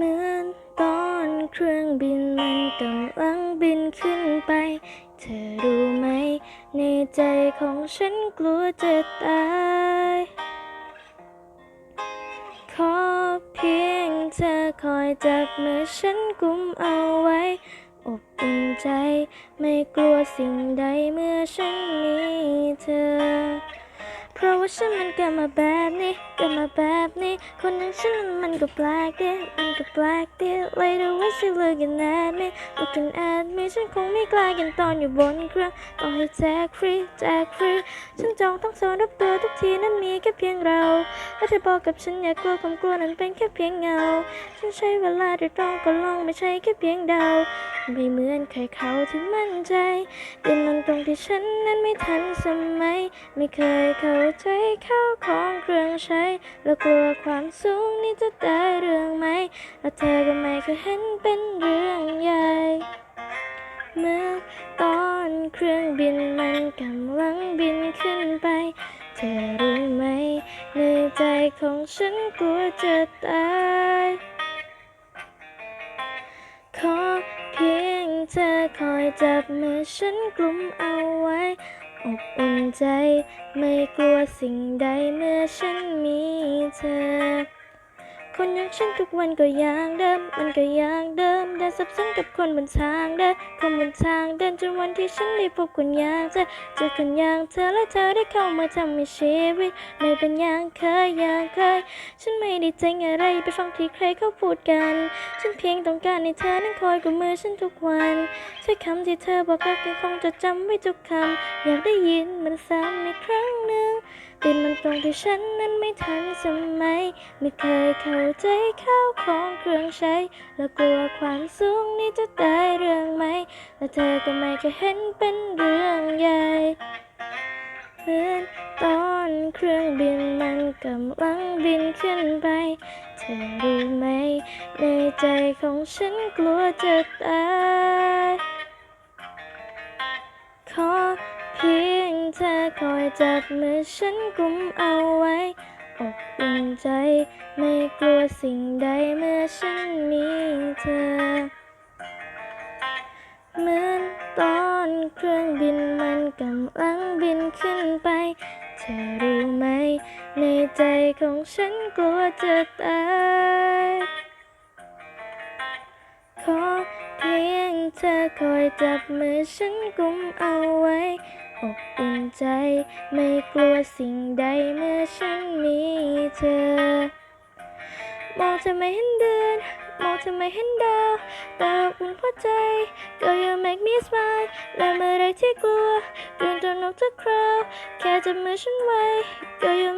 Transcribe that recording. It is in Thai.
เหมือนตอนเครื่องบินมันกำลังบินขึ้นไป เธอรู้ไหม ในใจของฉันกลัวจะตาย ขอเพียงเธอคอยจับมือฉันกุมเอาไว้ อบอุ่นใจไม่กลัวสิ่งใดเมื่อฉันมีเธอ เพราะว่าฉันมันเกิดมาแบบนี้เกิดมาแบบนี้ คนอย่างฉันมันก็แปลกดิมันก็แปลกดิ Later when she looking at me looking at me ฉันคงไม่กล้ากันตอนอยู่บนเครื่องต่อให้แจกฟรีแจกฟรีฉันจองต้องโซนรับตัวทุกทีนั้นมีแค่เพียงเราและเธอบอกกับฉันอย่ากลัวความกลัวนั้นเป็นแค่เพียงเงา ฉันใช้เวลาได้ตรองก็ลองไม่ใช่แค่เพียงเดา ไม่เหมือนใครเขาที่มั่นใจแต่มันตรงที่ฉันนั้นไม่ทันสมัย ไม่เคยเข้าใจเข้าของเครื่องใช้ แล้วกลัวความสูงนี่จะได้เรื่องไหม แล้วเธอก็ไม่เคยเห็นเป็นเรื่องใหญ่ เมื่อตอนเครื่องบินมันกำลังบินขึ้นไป เธอรู้ไหม ในใจของฉันกลัวจะตาย เธอคอยจับมือฉันกลุ่มเอาไว้ อบอุ่นใจ ไม่กลัวสิ่งใดเมื่อฉันมีเธอ คนอย่างฉันทุกวันก็อย่างเดิม มันก็อย่างเดิม เดินสับสนกับคนบนทางเดินคนบนทางเดินจนวันที่ฉันได้พบคนอย่างเธอเจอคนอย่างเธอและเธอได้เข้ามาทำให้ชีวิต ไม่เป็นอย่างเคยอย่างเคย ฉันไม่ได้เจ๋งอะไรไปฟังที่ใครเขาพูดกัน ฉันเพียงต้องการให้เธอนั้นคอยกับมือฉันทุกวันถ้อยคำที่เธอบอกรักยังคงจะจำไว้ทุกคำอยากได้ยินมันซ้ำอีกครั้งหนึ่ง แต่มันตรงที่ฉันนั้นไม่ทันสมัยไม่เคยเข้าใจเข้าของเครื่องใช้ แล้วกลัวความสูงนี่จะได้เรื่องไหมและเธอก็ไม่เคยเห็นเป็นเรื่องใหญ่เหมือนตอนเครื่องบินมันกำลังบินขึ้นไป เธอรู้ไหม ในใจของฉันกลัวจะตายขอ เพียงเธอคอยจับมือฉันกุมเอาไว้อบอุ่นใจ ไม่กลัวสิ่งใดเมื่อฉันมีเธอ เหมือนตอนเครื่องบินมันกำลังบินขึ้นไป เธอรู้ไหม ในใจของฉันกลัวจะตาย เธอคอยจับมือฉันกุมเอาไว้ อบอุ่นใจ ไม่กลัวสิ่งใดเมื่อฉันมีเธอ มองเธอไม่เห็นเดือน มองเธอไม่เห็นดาวแตาอบอุ่นหัวใจ Girl you make me smile และเมื่อไรที่กลัวตื่นตระหนกทุกคราว แค่จับมือฉันไว้ Girl you